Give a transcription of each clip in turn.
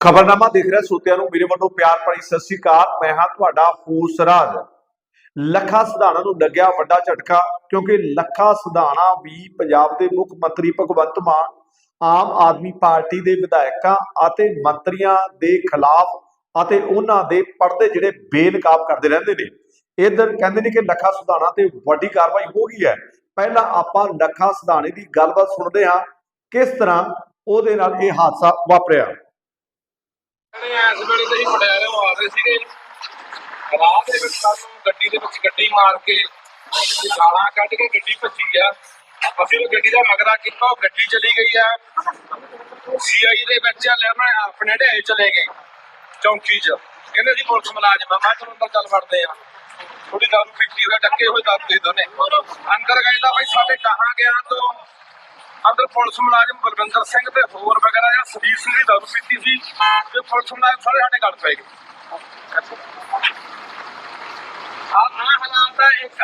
ਖਬਰਨਾਮਾ ਦੇਖ ਰਿਹਾ, ਸੋਤਿਆਂ ਨੂੰ ਮੇਰੇ ਵੱਲੋਂ ਪਿਆਰ ਭਰੀ ਸਤਿ ਸ੍ਰੀ ਅਕਾਲ। ਮੈਂ ਹਾਂ ਤੁਹਾਡਾ ਫੂਸਰਾਜ। ਲੱਖਾ ਸਿਧਾਣਾ ਨੂੰ ਲੱਗਿਆ ਵੱਡਾ ਝਟਕਾ, ਕਿਉਂਕਿ ਲੱਖਾ ਸਿਧਾਣਾ ਵੀ ਪੰਜਾਬ ਦੇ ਮੁੱਖ ਮੰਤਰੀ ਭਗਵੰਤ ਮਾਨ, ਆਮ ਆਦਮੀ ਪਾਰਟੀ ਦੇ ਵਿਧਾਇਕਾਂ ਅਤੇ ਮੰਤਰੀਆਂ ਦੇ ਖਿਲਾਫ ਅਤੇ ਉਹਨਾਂ ਦੇ ਪਰਦੇ ਜਿਹੜੇ ਬੇਨਕਾਬ ਕਰਦੇ ਰਹਿੰਦੇ ਨੇ। ਇਧਰ ਕਹਿੰਦੇ ਨੇ ਕਿ ਲੱਖਾ ਸਿਧਾਣਾ ਤੇ ਵੱਡੀ ਕਾਰਵਾਈ ਹੋ ਗਈ ਹੈ। ਪਹਿਲਾਂ ਆਪਾਂ ਲੱਖਾ ਸਿਧਾਣੇ ਦੀ ਗੱਲਬਾਤ ਸੁਣਦੇ ਹਾਂ, ਕਿਸ ਤਰ੍ਹਾਂ ਉਹਦੇ ਨਾਲ ਇਹ ਹਾਦਸਾ ਵਾਪਰਿਆ। ਕਹਿੰਦੇ ਐਸ ਵੇਲੇ ਤੇ ਹੀ ਪਟਿਆਲੇ ਆ ਰਹੇ ਸੀਗੇ। ਰਾਹ ਦੇ ਵਿੱਚ ਸਾਨੂੰ ਗੱਡੀ ਦੇ ਵਿੱਚ ਗੱਡੀ ਮਾਰ ਕੇ ਤੇ ਗਾਲਾਂ ਕੱਢ ਕੇ ਗੱਡੀ ਭੱਜੀ ਆ। ਅਸੀਂ ਉਹ ਗੱਡੀ ਦਾ ਮਗਰਾ ਕੀਤਾ, ਉਹ ਗੱਡੀ ਚਲੀ ਗਈ ਆ। ਸੀਆਈ ਦੇ ਵਿੱਚ ਆ ਆਪਣੇ ਢੇ ਚਲੇ ਗਏ, ਚੌਂਕੀ 'ਚ। ਕਹਿੰਦੇ ਸੀ ਪੁਲਿਸ ਮੁਲਾਜ਼ਮ ਆ, ਮੈਂ ਤੁਹਾਨੂੰ ਅੰਦਰ ਚੱਲ ਵੜਦੇ ਆ। ਥੋੜੀ ਦਾਰੂ ਪੀਤੀ ਹੋਇਆ ਡੱਕੇ ਹੋਏ ਦਾਰੂ ਦੇ ਦੋਨੇ ਅੰਦਰ ਗਏ ਤਾਂ ਬਈ ਸਾਡੇ ਕਹਾਂ ਗਿਆ ਤੋਂ। ਅੰਦਰ ਪੁਲਿਸ ਮੁਲਾਜ਼ਮ ਬਲਵਿੰਦਰ ਸਿੰਘ ਤੇ ਹੋਰ ਵਗੈਰਾ ਜਾਂ ਪੀਤੀ ਸੀ ਤੇ ਪੁਲਿਸ ਮੁਲਾਜ਼ਮ ਸਾਰੇ ਸਾਡੇ ਗੱਲ ਪੈ ਗਏ ਆ ਆ ਹਾਲਾਤ ਹੈ ਇੱਕ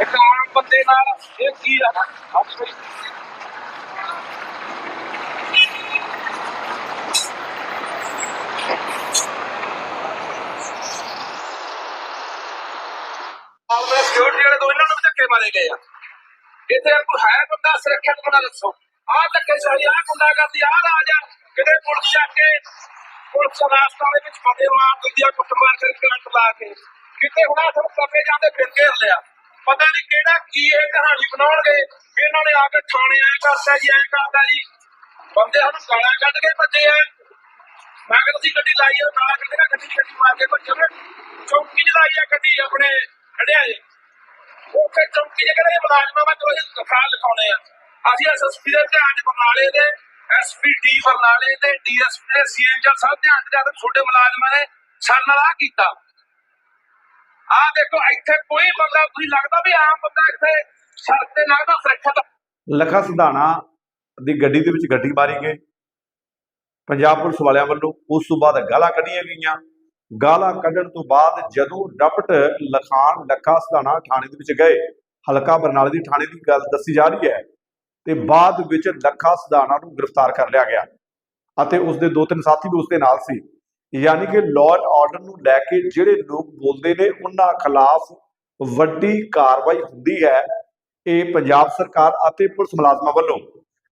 ਇੱਕ ਆਮ ਬੰਦੇ ਨਾਲ ਇਹ ਕੀ ਆ ਸਿਕਿਉਰਿਟੀ ਵਾਲੇ ਤੋਂ ਇਹਨਾਂ ਨੂੰ ਵੀ ਧੱਕੇ ਮਾਰੇ ਗਏ ਆ। ਇੱਥੇ ਕੋਈ ਹੈ ਬੰਦਾ ਸੁਰੱਖਿਅਤ ਬੰਦਾ ਦੱਸੋ। ਆਹ ਧੱਕੇ ਸਾਰੀ ਆਹ ਗੁੰਡਾ ਕਰਦੀ ਆਹ ਰਾਜ ਆ। ਕਿਤੇ ਪੁਲਿਸ ਚੱਕ ਕੇ, ਪੁਲਿਸ ਰਾਸਤਾ ਦੇ ਵਿੱਚ ਬੰਦੇ ਮਾਰ ਦਿੰਦੀ ਆ ਕੁੱਟ ਮਾਰ ਕੇ ਕਰੰਟ ਲਾ ਕੇ। ਕਿਤੇ ਹੁਣ ਆਹ ਕੱਪੇ ਜਾਂਦੇ ਫਿਰ ਘੇਰ ਲਿਆ। ਪਤਾ ਨਹੀਂ ਕਿਹੜਾ ਕੀ ਇਹ ਕਹਾਣੀ ਬਣਾਉਣਗੇ। ਵੀ ਇਹਨਾਂ ਨੇ ਆ ਕੇ ਥਾਣੇ ਆਏ ਕਰਦਾ ਜੀ ਐ ਕਰਦਾ ਜੀ। ਬੰਦੇ ਸਾਨੂੰ ਗਾਲਾਂ ਕੱਢ ਕੇ ਭੱਜੇ ਆ। ਮੈਂ ਕਿਹਾ ਤੁਸੀਂ ਗੱਡੀ ਲਾਈ ਆ, ਗਾਲਾਂ ਕੱਢ ਕੇ ਗੱਡੀ ਗੱਡੀ ਮਾਰ ਕੇ ਭੱਜੇ ਨੇ। ਚੌਕੀ ਚ ਲਾਈ ਆ ਗੱਡੀ ਆਪਣੇ ਖੜਿਆ ਏ ਉਹ ਫਿਰ ਚੌਕੀ ਦੇ ਕਿਹੜੇ ਮੁਲਾਜ਼ਮਾਂ ਮੈਂ ਕੋਈ ਦਫਾਲ ਲਿਖਾਉਣੇ ਆ। ਅਸੀਂ ਐਸਐਸਪੀ ਦੇ ਧਿਆਨ ਬਰਨਾਲੇ ਦੇ ਐਸਪੀਡੀ ਬਰਨਾਲੇ ਤੇ ਡੀਐਸਪੀ ਦੇ ਸੀਐਮ ਸਾਹਿਬ ਧਿਆਨ ਚ ਜਦ ਛੋਟੇ ਮੁਲਾਜ਼ਮਾਂ ਨੇ ਸਾਡੇ ਨਾਲ ਆ ਕੀਤਾ। ਆ ਦੇਖੋ, ਇੱਥੇ ਕੋਈ ਬੰਦਾ, ਤੁਸੀਂ ਲੱਗਦਾ ਵੀ ਆਮ ਬੰਦਾ ਇੱਥੇ ਸੜਕ ਤੇ ਲੱਗਦਾ ਸੁਰੱਖਿਅਤ ਲੱਖਾ ਸਿਧਾਣਾ ਦੀ ਗੱਡੀ ਦੇ ਵਿੱਚ ਗੱਡੀ ਮਾਰੀ ਗਈ। ਪੰਜਾਬ ਪੁਲਿਸ ਵਾਲਿਆਂ ਵੱਲੋਂ ਉਸ ਤੋਂ ਬਾਅਦ ਗਾਲਾਂ ਕੱਢੀਆਂ ਗਈਆਂ। ਗਾਲਾਂ ਕੱਢਣ ਤੋਂ ਬਾਅਦ ਜਦੋਂ ਡਪਟ ਲਖਾਨ ਲੱਖਾ ਸਿਧਾਣਾ ਥਾਣੇ ਦੇ ਵਿੱਚ ਗਏ, ਹਲਕਾ ਬਰਨਾਲੇ ਦੀ ਥਾਣੇ ਦੀ ਗੱਲ ਦੱਸੀ ਜਾ ਰਹੀ ਹੈ। ਤੇ ਬਾਅਦ ਵਿੱਚ ਲੱਖਾ ਸਿਧਾਣਾ ਨੂੰ ਗ੍ਰਿਫਤਾਰ ਕਰ ਲਿਆ ਗਿਆ ਅਤੇ ਉਸ ਦੇ ਦੋ ਤਿੰਨ ਸਾਥੀ ਵੀ ਉਸ ਦੇ ਨਾਲ ਸੀ। ਯਾਨੀ ਕਿ ਲਾਅ ਆਰਡਰ ਨੂੰ ਲੈ ਕੇ ਜਿਹੜੇ ਲੋਕ ਬੋਲਦੇ ਨੇ, ਉਹਨਾਂ ਖਿਲਾਫ ਵੱਡੀ ਕਾਰਵਾਈ ਹੁੰਦੀ ਹੈ ਇਹ ਪੰਜਾਬ ਸਰਕਾਰ ਅਤੇ ਪੁਲਿਸ ਮੁਲਾਜ਼ਮਾਂ ਵੱਲੋਂ।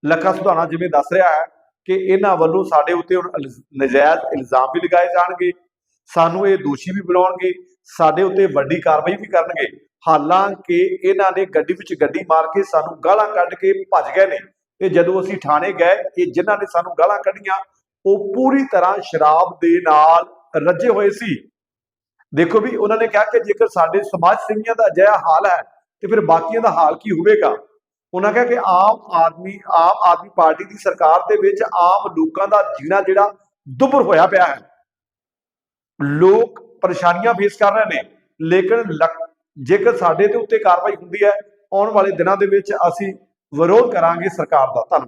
ਲੱਖਾ ਸੁਧਾਣਾ ਜਿਵੇਂ ਦੱਸ ਰਿਹਾ ਹੈ ਕਿ ਇਹਨਾਂ ਵੱਲੋਂ ਸਾਡੇ ਉੱਤੇ ਹੁਣ ਨਜਾਇਜ਼ ਇਲਜ਼ਾਮ ਵੀ ਲਗਾਏ ਜਾਣਗੇ, ਸਾਨੂੰ ਇਹ ਦੋਸ਼ੀ ਵੀ ਬਣਾਉਣਗੇ, ਸਾਡੇ ਉੱਤੇ ਵੱਡੀ ਕਾਰਵਾਈ ਵੀ ਕਰਨਗੇ। ਹਾਲਾਂਕਿ ਇਹਨਾਂ ਨੇ ਗੱਡੀ ਵਿੱਚ ਗੱਡੀ ਮਾਰ ਕੇ ਸਾਨੂੰ ਗਾਲਾਂ ਕੱਢ ਕੇ ਭੱਜ ਗਏ ਨੇ। ਤੇ ਜਦੋਂ ਅਸੀਂ ਥਾਣੇ ਗਏ, ਇਹ ਜਿਨ੍ਹਾਂ ਨੇ ਸਾਨੂੰ ਗਾਲਾਂ ਕੱਢੀਆਂ, ਉਹ ਪੂਰੀ ਤਰ੍ਹਾਂ ਸ਼ਰਾਬ ਦੇ ਨਾਲ ਰੱਜੇ ਹੋਏ ਸੀ। ਦੇਖੋ ਵੀ ਉਹਨਾਂ ਨੇ ਕਿਹਾ ਕਿ ਜੇਕਰ ਸਾਡੇ ਸਮਾਜ ਸੇਵੀਆਂ ਦਾ ਅਜਿਹਾ ਹਾਲ ਹੈ, ਤੇ ਫਿਰ ਬਾਕੀਆਂ ਦਾ ਹਾਲ ਕੀ ਹੋਵੇਗਾ? ਉਹਨਾਂ ਕਿਹਾ ਕਿ ਆਮ ਆਦਮੀ ਆਮ ਆਦਮੀ ਪਾਰਟੀ ਦੀ ਸਰਕਾਰ ਦੇ ਵਿੱਚ ਆਮ ਲੋਕਾਂ ਦਾ ਜੀਣਾ ਜਿਹੜਾ ਦੁੱਭਰ ਹੋਇਆ ਪਿਆ ਹੈ। ਲੋਕ ਪਰੇਸ਼ਾਨੀਆਂ ਫੇਸ ਕਰ ਰਹੇ ਨੇ, ਲੇਕਿਨ ਜੇਕਰ ਸਾਡੇ ਦੇ ਉੱਤੇ ਕਾਰਵਾਈ ਹੁੰਦੀ ਹੈ, ਆਉਣ ਵਾਲੇ ਦਿਨਾਂ ਦੇ ਵਿੱਚ ਅਸੀਂ ਵਿਰੋਧ ਕਰਾਂਗੇ ਸਰਕਾਰ ਦਾ। ਧੰਨਵਾਦ।